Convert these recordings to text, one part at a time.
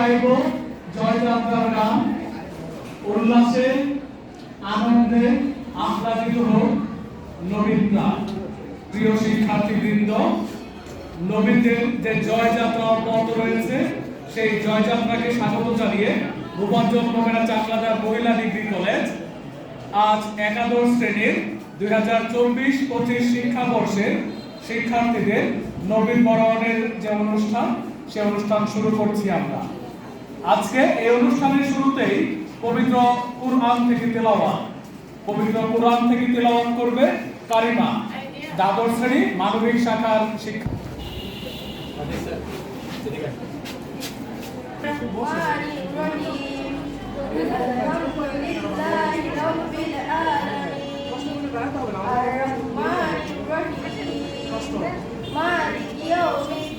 গাইব। জয়যাত্রার গান। উল্লাসে, আনন্দে আহ্লাদিত হোক নবীন প্রিয় শিক্ষার্থীবৃন্দ, নবীনদের যে জয়যাত্রার পথ রয়েছে, সেই জয়যাত্রাকে স্বাগত জানিয়ে ভূপঞ্চল মোমেনা চাকলাদার মহিলা ডিগ্রি কলেজ আজ একাদশ শ্রেণির দুই হাজার চব্বিশ পঁচিশ শিক্ষাবর্ষের শিক্ষার্থীদের নবীন বরণের যে অনুষ্ঠান, সে অনুষ্ঠান শুরু করছি আমরা। আজকে এই অনুষ্ঠানের শুরুতেই পবিত্র কুরআন থেকে তেলাওয়াত পবিত্র কুরআন থেকে তেলাওয়াত করবে কারিমা দ্বাদশ শ্রেণী মানবিক শাখার শিক্ষা الرحمن الرحيم الحمد لله رب العالمين الرحمن الرحيم مالك يوم الدين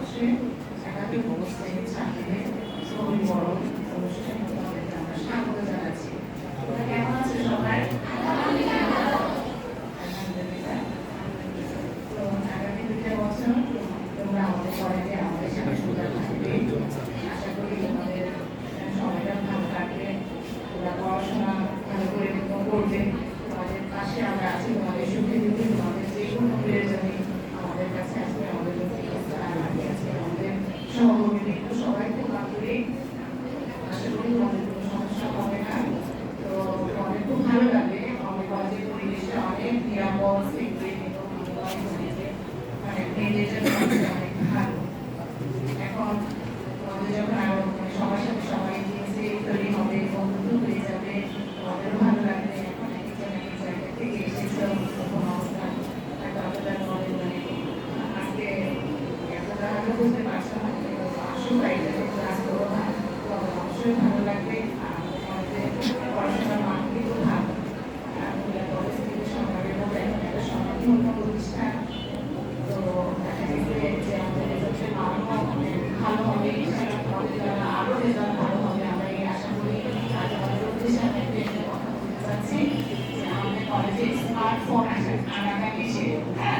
শিক্ষাবর্ষে একাধিক অবস্থায় ছাত্রীদের শ্রম বরণ অনুষ্ঠানে আমরা স্বাগত জানাচ্ছি। কেমন আছো সবাই? আগামী দুইটা বছর তোমরা আমাদের কলেজে আমাদের সাথে সুন্দর থাকবে। আশা করি তোমাদের সময়টা ভালো কাটবে, তোমরা পড়াশোনা ভালো করে করবে। 我们先把宣传的一，